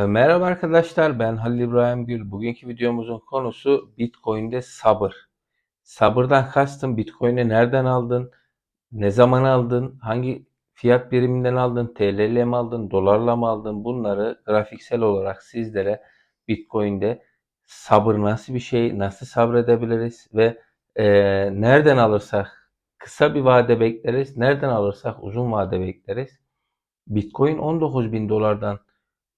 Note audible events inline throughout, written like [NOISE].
E, Merhaba arkadaşlar, ben Halil İbrahim Gül. Bugünkü videomuzun konusu Bitcoin'de sabır. Sabırdan kastım Bitcoin'i nereden aldın, ne zaman aldın, hangi fiyat biriminden aldın, TL ile mi aldın, dolarla mı aldın bunları grafiksel olarak sizlere Bitcoin'de sabır nasıl bir şey, nasıl sabredebiliriz ve e, nereden alırsak kısa bir vade bekleriz, nereden alırsak uzun vade bekleriz. Bitcoin 19 bin dolardan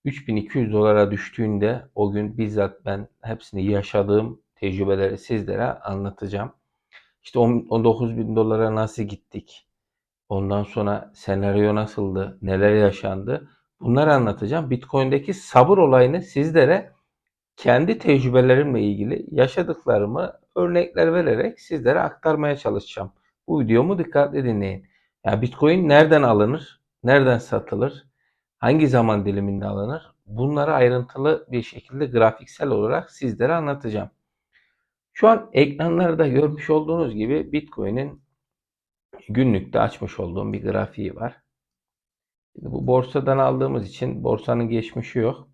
3200 dolara düştüğünde o gün bizzat ben hepsini yaşadığım tecrübeleri sizlere anlatacağım. İşte 19 bin dolara nasıl gittik? Ondan sonra senaryo nasıldı? Neler yaşandı? Bunları anlatacağım. Bitcoin'deki sabır olayını sizlere kendi tecrübelerimle ilgili yaşadıklarımı örnekler vererek sizlere aktarmaya çalışacağım. Bu videomu dikkatle dinleyin. Ya Bitcoin nereden alınır? Nereden satılır? Hangi zaman diliminde alınır? Bunları ayrıntılı bir şekilde grafiksel olarak sizlere anlatacağım. Şu an ekranlarda görmüş olduğunuz gibi Bitcoin'in günlükte açmış olduğum bir grafiği var. Bu borsadan aldığımız için borsanın geçmişi yok.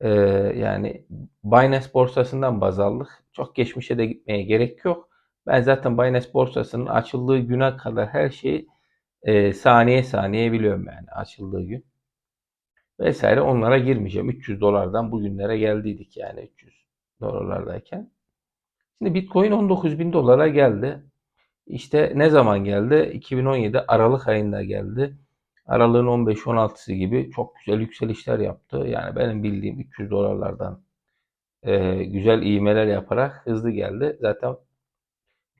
Ee, yani Binance borsasından baz aldık. Çok geçmişe de gitmeye gerek yok. Ben zaten Binance borsasının açıldığı güne kadar her şeyi e, saniye saniye biliyorum yani açıldığı gün. Vesaire onlara girmeyeceğim. 300 dolardan bugünlere geldiydik yani 300 dolarlardayken. Şimdi Bitcoin 19 bin dolara geldi. İşte ne zaman geldi? 2017 Aralık ayında geldi. Aralığın 15-16'sı gibi çok güzel yükselişler yaptı. Yani benim bildiğim 300 dolarlardan e, güzel iğmeler yaparak hızlı geldi. Zaten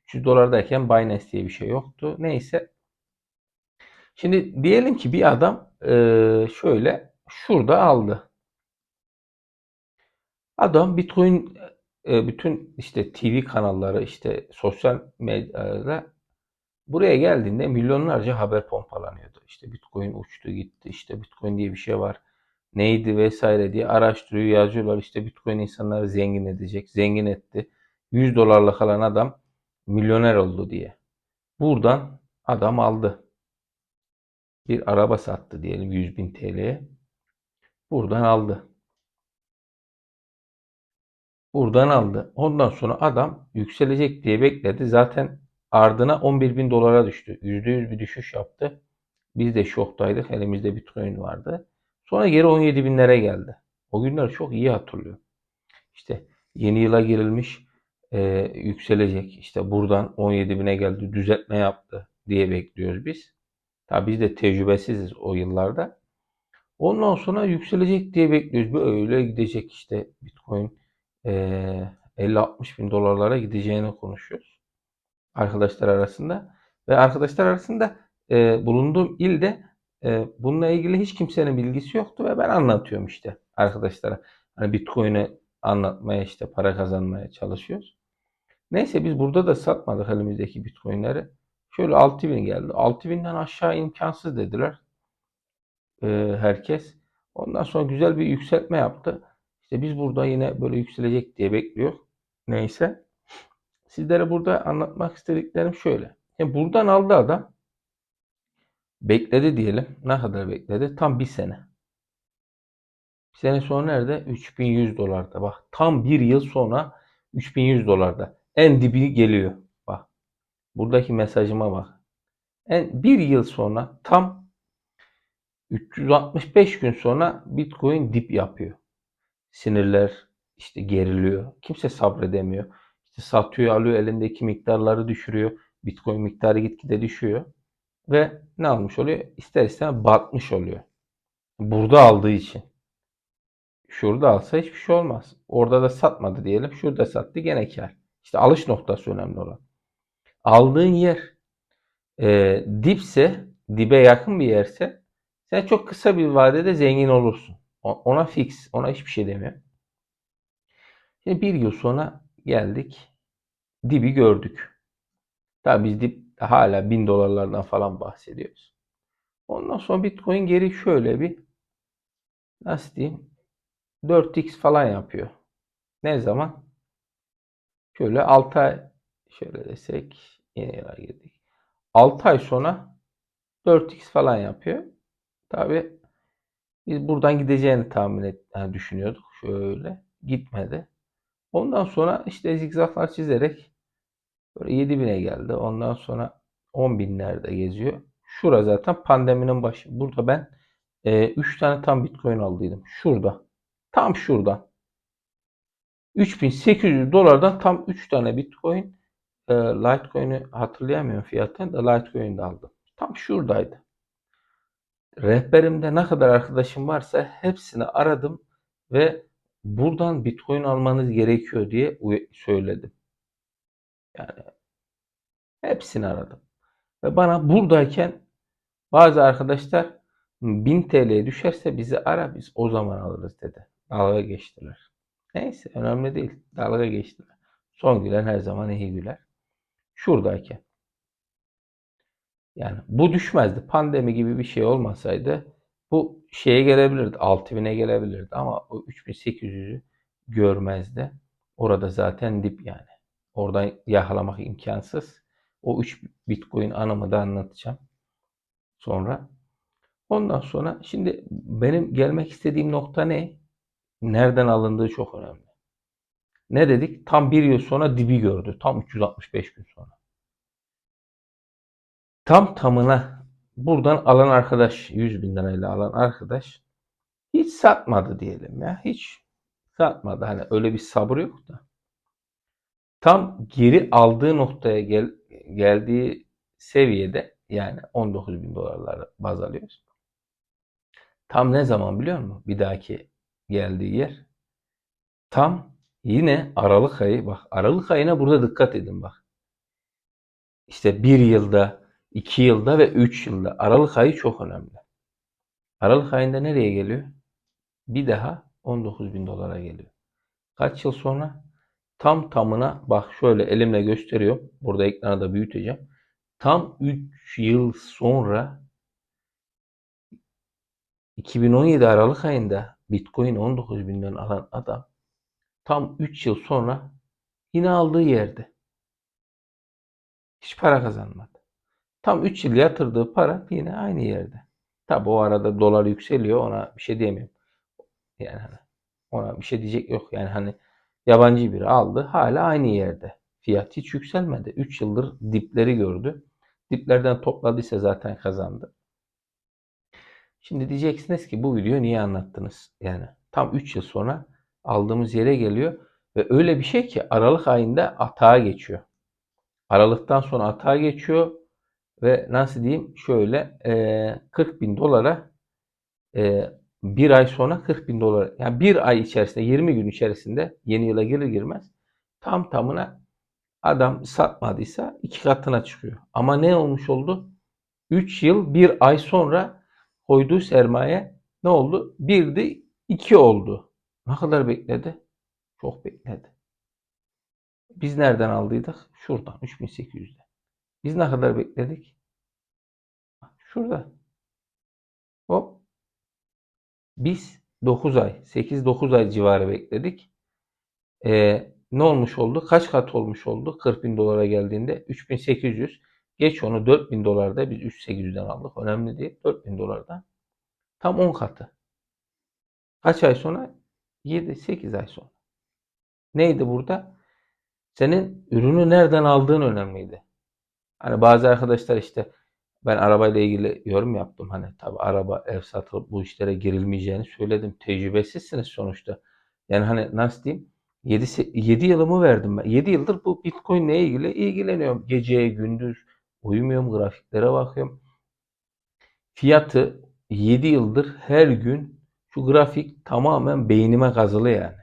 300 dolardayken Binance diye bir şey yoktu. Neyse. Şimdi diyelim ki bir adam e, şöyle şurada aldı. Adam Bitcoin e, bütün işte TV kanalları işte sosyal medyada buraya geldiğinde milyonlarca haber pompalanıyordu. İşte Bitcoin uçtu gitti işte Bitcoin diye bir şey var. Neydi vesaire diye araştırıyor yazıyorlar. İşte Bitcoin insanları zengin edecek. Zengin etti. 100 dolarla kalan adam milyoner oldu diye. Buradan adam aldı. Bir araba sattı diyelim 100 bin TL'ye. Buradan aldı. Buradan aldı. Ondan sonra adam yükselecek diye bekledi. Zaten ardına 11 bin dolara düştü. %100 bir düşüş yaptı. Biz de şoktaydık. Elimizde Bitcoin vardı. Sonra geri 17 binlere geldi. O günler çok iyi hatırlıyor. İşte yeni yıla girilmiş e, yükselecek. İşte buradan 17 bine geldi. Düzeltme yaptı diye bekliyoruz biz. Tabi biz de tecrübesiziz o yıllarda. Ondan sonra yükselecek diye bekliyoruz. Böyle gidecek işte Bitcoin e, 50-60 bin dolarlara gideceğini konuşuyoruz. Arkadaşlar arasında. Ve arkadaşlar arasında e, bulunduğum ilde e, bununla ilgili hiç kimsenin bilgisi yoktu ve ben anlatıyorum işte arkadaşlara. Hani Bitcoin'i anlatmaya işte para kazanmaya çalışıyoruz. Neyse biz burada da satmadık elimizdeki Bitcoin'leri. Şöyle 6000 geldi. 6000'den aşağı imkansız dediler. Ee, herkes. Ondan sonra güzel bir yükseltme yaptı. İşte biz burada yine böyle yükselecek diye bekliyor. Neyse. Sizlere burada anlatmak istediklerim şöyle. Yani buradan aldı adam. Bekledi diyelim. Ne kadar bekledi? Tam bir sene. Bir sene sonra nerede? 3100 dolarda. Bak tam bir yıl sonra 3100 dolarda. En dibi geliyor. Bak. Buradaki mesajıma bak. En, bir yıl sonra tam 365 gün sonra Bitcoin dip yapıyor. Sinirler işte geriliyor. Kimse sabredemiyor. İşte satıyor, alıyor, elindeki miktarları düşürüyor. Bitcoin miktarı gitgide düşüyor. Ve ne almış oluyor? İster istemez batmış oluyor. Burada aldığı için. Şurada alsa hiçbir şey olmaz. Orada da satmadı diyelim. Şurada sattı gene kar. İşte alış noktası önemli olan. Aldığın yer e, dipse, dibe yakın bir yerse sen çok kısa bir vadede zengin olursun. Ona fix, ona hiçbir şey demiyorum. Şimdi bir yıl sonra geldik. Dibi gördük. Tabi biz dip hala bin dolarlardan falan bahsediyoruz. Ondan sonra Bitcoin geri şöyle bir nasıl diyeyim 4x falan yapıyor. Ne zaman? Şöyle 6 ay şöyle desek yeni yıla girdik. 6 ay sonra 4x falan yapıyor. Tabi Biz buradan gideceğini tahmin et, yani düşünüyorduk. Şöyle gitmedi. Ondan sonra işte zigzaglar çizerek böyle 7000'e geldi. Ondan sonra 10.000'lerde geziyor. Şura zaten pandeminin başı. Burada ben 3 tane tam Bitcoin aldıydım. Şurada. Tam şurada. 3800 dolardan tam 3 tane Bitcoin e, Litecoin'i hatırlayamıyorum fiyatını da Litecoin'de aldım. Tam şuradaydı. Rehberimde ne kadar arkadaşım varsa hepsini aradım ve buradan Bitcoin almanız gerekiyor diye söyledim. Yani hepsini aradım. Ve bana buradayken bazı arkadaşlar 1000 TL'ye düşerse bizi ara biz o zaman alırız dedi. Dalga geçtiler. Neyse önemli değil. Dalga geçtiler. Son gülen her zaman iyi güler. Şuradayken. Yani bu düşmezdi. Pandemi gibi bir şey olmasaydı bu şeye gelebilirdi. 6000'e gelebilirdi ama o 3800'ü görmezdi. Orada zaten dip yani. Oradan yakalamak imkansız. O 3 Bitcoin anımı da anlatacağım. Sonra. Ondan sonra şimdi benim gelmek istediğim nokta ne? Nereden alındığı çok önemli. Ne dedik? Tam bir yıl sonra dibi gördü. Tam 365 gün sonra. Tam tamına buradan alan arkadaş 100 bin lirayla alan arkadaş hiç satmadı diyelim ya. Hiç satmadı. Hani öyle bir sabır yok da. Tam geri aldığı noktaya gel, geldiği seviyede yani 19 bin dolarlar baz alıyoruz. Tam ne zaman biliyor musun? Bir dahaki geldiği yer. Tam yine Aralık ayı bak Aralık ayına burada dikkat edin bak. İşte bir yılda 2 yılda ve 3 yılda. Aralık ayı çok önemli. Aralık ayında nereye geliyor? Bir daha 19 bin dolara geliyor. Kaç yıl sonra? Tam tamına bak şöyle elimle gösteriyorum. Burada ekranı da büyüteceğim. Tam 3 yıl sonra 2017 Aralık ayında Bitcoin 19 binden alan adam tam 3 yıl sonra yine aldığı yerde. Hiç para kazanmadı. Tam 3 yıl yatırdığı para yine aynı yerde. Tabi o arada dolar yükseliyor ona bir şey diyemiyorum. Yani hani ona bir şey diyecek yok. Yani hani yabancı biri aldı hala aynı yerde. Fiyat hiç yükselmedi. 3 yıldır dipleri gördü. Diplerden topladıysa zaten kazandı. Şimdi diyeceksiniz ki bu videoyu niye anlattınız? Yani tam 3 yıl sonra aldığımız yere geliyor ve öyle bir şey ki Aralık ayında atağa geçiyor. Aralıktan sonra atağa geçiyor ve nasıl diyeyim şöyle e, 40 bin dolara e, bir ay sonra 40 bin dolar yani bir ay içerisinde 20 gün içerisinde yeni yıla girir girmez tam tamına adam satmadıysa iki katına çıkıyor. Ama ne olmuş oldu? 3 yıl bir ay sonra koyduğu sermaye ne oldu? Bir de 2 oldu. Ne kadar bekledi? Çok bekledi. Biz nereden aldıydık? Şuradan 3800'den. Biz ne kadar bekledik? Şurada. Hop. Biz 9 ay, 8-9 ay civarı bekledik. Ee, ne olmuş oldu? Kaç kat olmuş oldu? 40 bin dolara geldiğinde 3800. Geç onu 4000 dolarda biz 3800'den aldık. Önemli değil. 4000 dolardan. Tam 10 katı. Kaç ay sonra? 7-8 ay sonra. Neydi burada? Senin ürünü nereden aldığın önemliydi. Hani bazı arkadaşlar işte ben arabayla ilgili yorum yaptım. Hani tabi araba, ev satılıp bu işlere girilmeyeceğini söyledim. Tecrübesizsiniz sonuçta. Yani hani nasıl diyeyim? 7, 7 yılımı verdim ben. 7 yıldır bu Bitcoin ile ilgili ilgileniyorum. Geceye gündüz uyumuyorum, grafiklere bakıyorum. Fiyatı 7 yıldır her gün şu grafik tamamen beynime kazılı yani.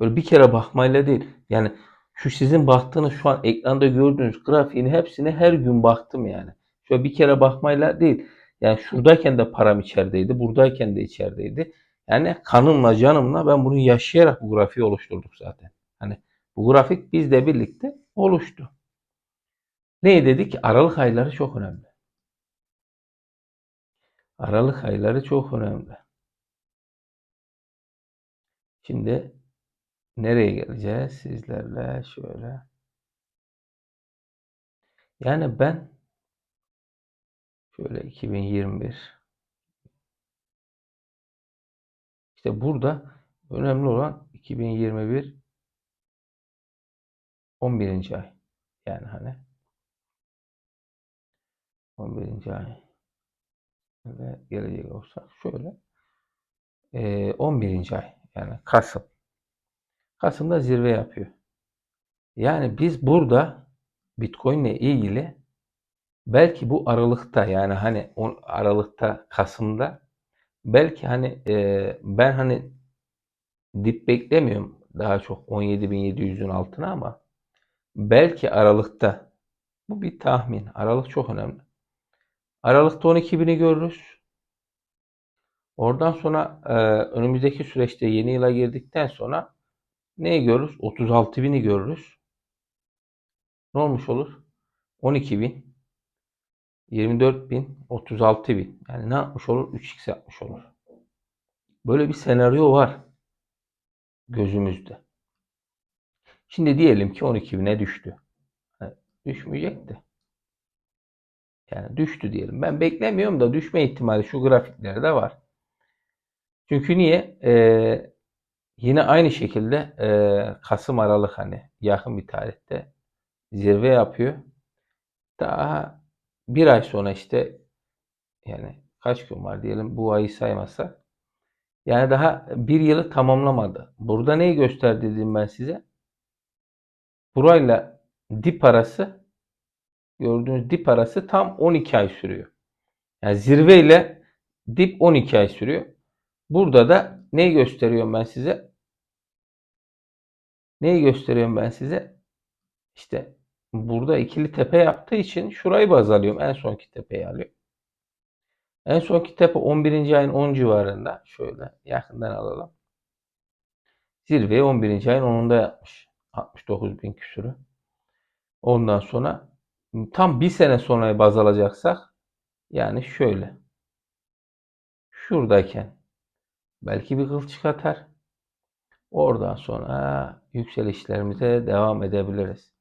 Böyle bir kere bakmayla değil. Yani şu sizin baktığınız şu an ekranda gördüğünüz grafiğin hepsine her gün baktım yani. Şöyle bir kere bakmayla değil. Yani şuradayken de param içerideydi. Buradayken de içerideydi. Yani kanımla canımla ben bunu yaşayarak bu grafiği oluşturduk zaten. Hani bu grafik bizle birlikte oluştu. Ne dedik? Aralık ayları çok önemli. Aralık ayları çok önemli. Şimdi nereye geleceğiz sizlerle şöyle. Yani ben şöyle 2021 İşte burada önemli olan 2021 11. ay. Yani hani 11. ay ve gelecek olsak şöyle e, 11. ay yani Kasım. Kasım'da zirve yapıyor. Yani biz burada Bitcoin ile ilgili belki bu Aralık'ta yani hani Aralık'ta Kasım'da belki hani e, ben hani dip beklemiyorum daha çok 17.700'ün altına ama belki Aralık'ta bu bir tahmin. Aralık çok önemli. Aralık'ta 12.000'i görürüz. Oradan sonra e, önümüzdeki süreçte yeni yıla girdikten sonra neyi görürüz? 36.000'i görürüz. Ne olmuş olur? 12.000, 24.000, 36.000. Yani ne yapmış olur? 3x yapmış olur. Böyle bir senaryo var gözümüzde. Şimdi diyelim ki 12.000'e düştü. Yani düşmeyecekti. Yani düştü diyelim. Ben beklemiyorum da düşme ihtimali şu grafiklerde var. Çünkü niye? Ee, yine aynı şekilde e, Kasım Aralık hani yakın bir tarihte zirve yapıyor. Daha bir ay sonra işte yani kaç gün var diyelim bu ayı saymazsak. Yani daha bir yılı tamamlamadı. Burada neyi gösterdi dedim ben size? Burayla dip arası gördüğünüz dip arası tam 12 ay sürüyor. Yani zirve ile dip 12 ay sürüyor. Burada da neyi gösteriyorum ben size? Neyi gösteriyorum ben size? İşte burada ikili tepe yaptığı için şurayı baz alıyorum. En sonki tepeyi alıyorum. En sonki tepe 11. ayın 10 civarında. Şöyle yakından alalım. Zirveyi 11. ayın 10'unda yapmış. 69 bin küsürü. Ondan sonra tam bir sene sonra baz alacaksak yani şöyle şuradayken belki bir kılçık atar. Oradan sonra yükselişlerimize devam edebiliriz.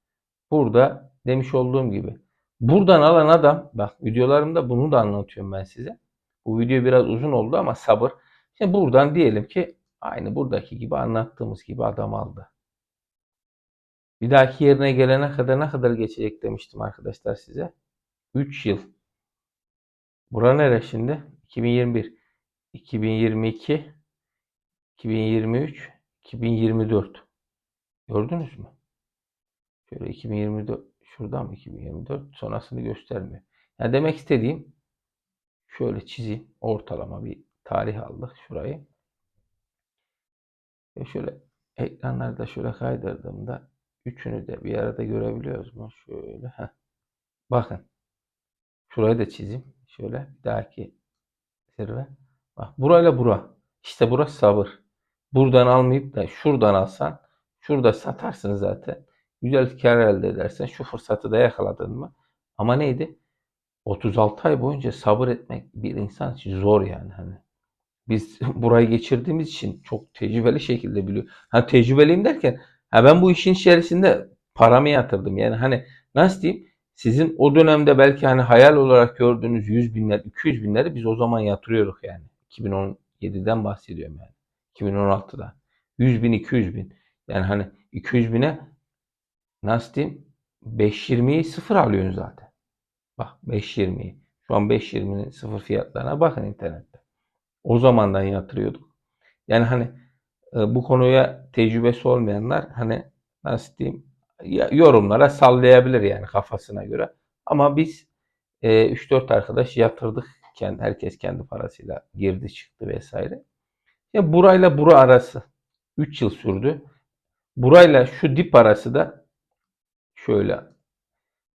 Burada demiş olduğum gibi buradan alan adam bak videolarımda bunu da anlatıyorum ben size. Bu video biraz uzun oldu ama sabır. Şimdi buradan diyelim ki aynı buradaki gibi anlattığımız gibi adam aldı. Bir dahaki yerine gelene kadar ne kadar geçecek demiştim arkadaşlar size. 3 yıl. Bura nere şimdi? 2021, 2022, 2023, 2024. Gördünüz mü? Şöyle 2024 şuradan mı 2024 sonrasını göstermiyor. Yani demek istediğim şöyle çizeyim. Ortalama bir tarih aldık şurayı. Ve şöyle ekranlarda şöyle kaydırdığımda üçünü de bir arada görebiliyoruz mu? Şöyle. Heh. Bakın. Şurayı da çizeyim. Şöyle bir dahaki zirve. Bak burayla bura. İşte burası sabır. Buradan almayıp da şuradan alsan şurada satarsın zaten. Güzel kar elde edersen şu fırsatı da yakaladın mı? Ama neydi? 36 ay boyunca sabır etmek bir insan için zor yani hani. Biz [LAUGHS] burayı geçirdiğimiz için çok tecrübeli şekilde biliyor. Ha tecrübeliyim derken ha ben bu işin içerisinde paramı yatırdım. Yani hani nasıl diyeyim? Sizin o dönemde belki hani hayal olarak gördüğünüz 100 binler, 200 binleri biz o zaman yatırıyoruz yani. 2017'den bahsediyorum yani. 2016'da. 100 bin, 200 bin. Yani hani 200 bine nasıl diyeyim? 5.20'yi sıfır alıyorsun zaten. Bak 5.20'yi. Şu an 5.20'nin sıfır fiyatlarına bakın internette. O zamandan yatırıyorduk. Yani hani e, bu konuya tecrübesi olmayanlar hani nasıl diyeyim yorumlara sallayabilir yani kafasına göre. Ama biz e, 3-4 arkadaş yatırdık. Herkes kendi parasıyla girdi çıktı vesaire. Yani burayla bura arası 3 yıl sürdü. Burayla şu dip arası da şöyle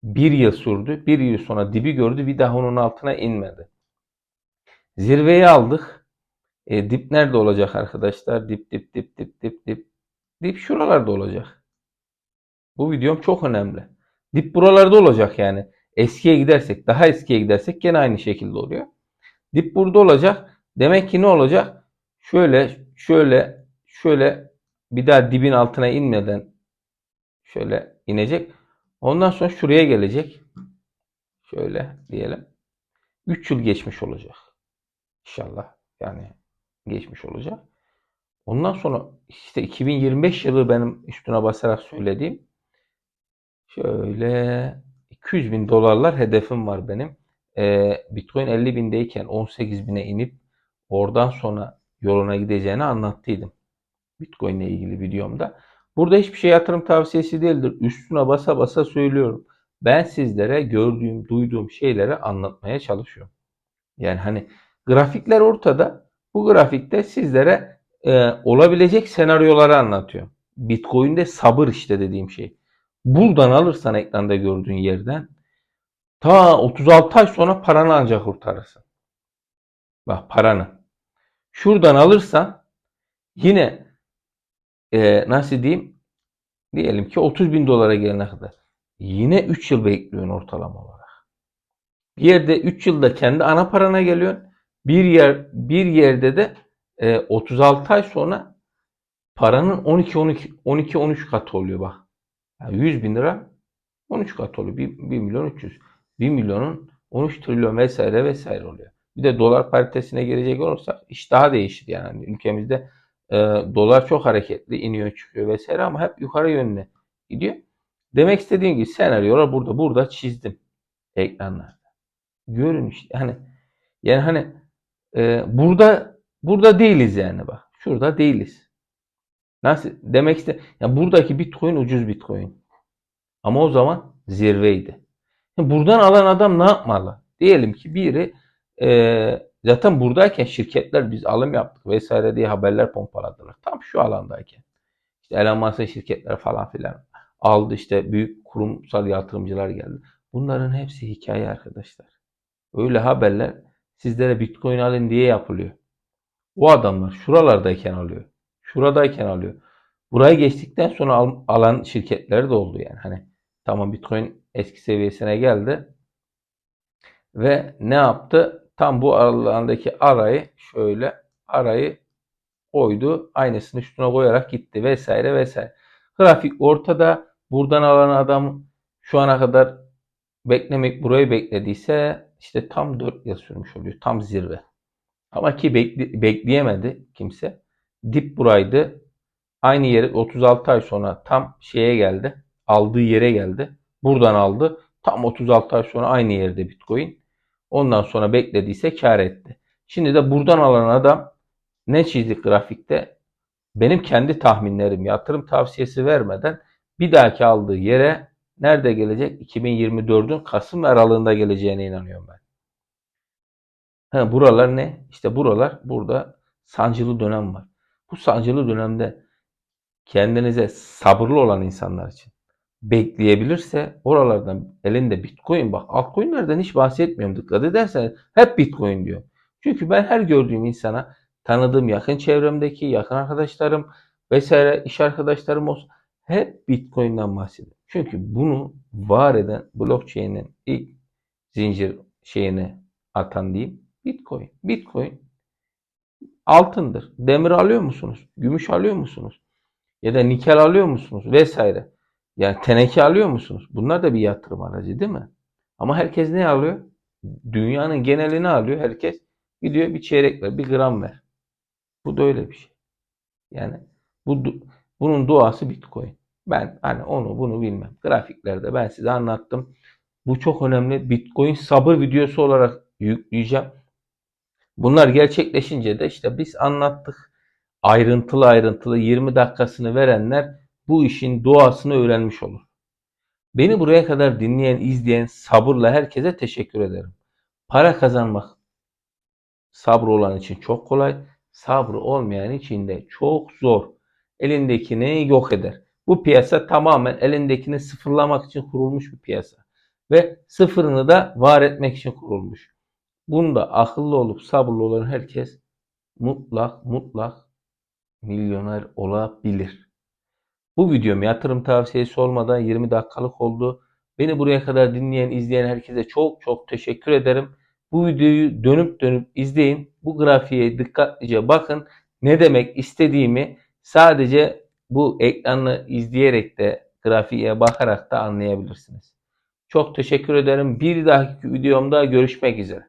bir yıl sürdü. Bir yıl sonra dibi gördü. Bir daha onun altına inmedi. Zirveyi aldık. E, dip nerede olacak arkadaşlar? Dip dip dip dip dip dip. Dip şuralarda olacak. Bu videom çok önemli. Dip buralarda olacak yani. Eskiye gidersek, daha eskiye gidersek gene aynı şekilde oluyor. Dip burada olacak. Demek ki ne olacak? Şöyle, şöyle, şöyle bir daha dibin altına inmeden şöyle inecek. Ondan sonra şuraya gelecek. Şöyle diyelim. 3 yıl geçmiş olacak. İnşallah yani geçmiş olacak. Ondan sonra işte 2025 yılı benim üstüne basarak söylediğim şöyle 200 bin dolarlar hedefim var benim. Ee, Bitcoin 50 bindeyken 18 bine inip oradan sonra yoluna gideceğini anlattıydım. Bitcoin ile ilgili videomda. Burada hiçbir şey yatırım tavsiyesi değildir. Üstüne basa basa söylüyorum. Ben sizlere gördüğüm, duyduğum şeyleri anlatmaya çalışıyorum. Yani hani grafikler ortada. Bu grafikte sizlere e, olabilecek senaryoları anlatıyor. Bitcoin'de sabır işte dediğim şey. Buradan alırsan ekranda gördüğün yerden ta 36 ay sonra paranı ancak kurtarırsın. Bak paranı. Şuradan alırsan yine e, nasıl diyeyim diyelim ki 30 bin dolara gelene kadar yine 3 yıl bekliyorsun ortalama olarak. Bir yerde 3 yılda kendi ana parana geliyorsun. Bir yer bir yerde de e, 36 ay sonra paranın 12 12 12 13 katı oluyor bak. Yani 100 bin lira 13 katı oluyor. 1, 1 milyon 300. 1 milyonun 13 trilyon vesaire vesaire oluyor. Bir de dolar paritesine gelecek olursak iş daha değişir yani. Ülkemizde e, dolar çok hareketli iniyor çıkıyor vesaire ama hep yukarı yönüne gidiyor. Demek istediğim gibi senaryolar burada burada çizdim ekranlarda. Görün işte hani yani hani e, burada burada değiliz yani bak. Şurada değiliz. Nasıl demek iste yani buradaki Bitcoin ucuz Bitcoin. Ama o zaman zirveydi. Buradan alan adam ne yapmalı? Diyelim ki biri e, zaten buradayken şirketler biz alım yaptık vesaire diye haberler pompaladılar. Tam şu alandayken. İşte Elon Musk'ın şirketler falan filan aldı işte büyük kurumsal yatırımcılar geldi. Bunların hepsi hikaye arkadaşlar. Öyle haberler sizlere Bitcoin alın diye yapılıyor. O adamlar şuralardayken alıyor. Şuradayken alıyor. Burayı geçtikten sonra al- alan şirketler de oldu yani. Hani tamam Bitcoin eski seviyesine geldi. Ve ne yaptı? Tam bu alandaki arayı şöyle arayı koydu. Aynısını üstüne koyarak gitti vesaire vesaire. Grafik ortada. Buradan alan adam şu ana kadar beklemek burayı beklediyse işte tam 4 yıl sürmüş oluyor. Tam zirve. Ama ki bekle- bekleyemedi kimse. Dip buraydı. Aynı yeri 36 ay sonra tam şeye geldi. Aldığı yere geldi. Buradan aldı. Tam 36 ay sonra aynı yerde Bitcoin. Ondan sonra beklediyse kar etti. Şimdi de buradan alan adam ne çizdik grafikte? Benim kendi tahminlerim yatırım tavsiyesi vermeden bir dahaki aldığı yere nerede gelecek? 2024'ün Kasım ve aralığında geleceğine inanıyorum ben. Ha, buralar ne? İşte buralar burada sancılı dönem var. Bu sancılı dönemde kendinize sabırlı olan insanlar için bekleyebilirse oralardan elinde bitcoin bak altcoin'lerden hiç bahsetmiyorum dikkat ederseniz hep bitcoin diyor. Çünkü ben her gördüğüm insana tanıdığım yakın çevremdeki yakın arkadaşlarım vesaire iş arkadaşlarım olsun hep bitcoin'den bahsediyor. Çünkü bunu var eden blockchain'in ilk zincir şeyini atan diyeyim bitcoin. Bitcoin altındır. Demir alıyor musunuz? Gümüş alıyor musunuz? Ya da nikel alıyor musunuz? Vesaire. Yani teneke alıyor musunuz? Bunlar da bir yatırım aracı değil mi? Ama herkes ne alıyor? Dünyanın genelini alıyor. Herkes gidiyor bir çeyrek ver, bir gram ver. Bu da öyle bir şey. Yani bu bunun doğası Bitcoin. Ben hani onu bunu bilmem. Grafiklerde ben size anlattım. Bu çok önemli. Bitcoin sabır videosu olarak yükleyeceğim. Bunlar gerçekleşince de işte biz anlattık. Ayrıntılı ayrıntılı 20 dakikasını verenler bu işin doğasını öğrenmiş olur. Beni buraya kadar dinleyen, izleyen sabırla herkese teşekkür ederim. Para kazanmak sabrı olan için çok kolay, sabrı olmayan için de çok zor. Elindekini yok eder. Bu piyasa tamamen elindekini sıfırlamak için kurulmuş bir piyasa. Ve sıfırını da var etmek için kurulmuş. Bunda akıllı olup sabırlı olan herkes mutlak mutlak milyoner olabilir. Bu videom yatırım tavsiyesi olmadan 20 dakikalık oldu. Beni buraya kadar dinleyen, izleyen herkese çok çok teşekkür ederim. Bu videoyu dönüp dönüp izleyin. Bu grafiğe dikkatlice bakın. Ne demek istediğimi sadece bu ekranı izleyerek de grafiğe bakarak da anlayabilirsiniz. Çok teşekkür ederim. Bir dahaki videomda görüşmek üzere.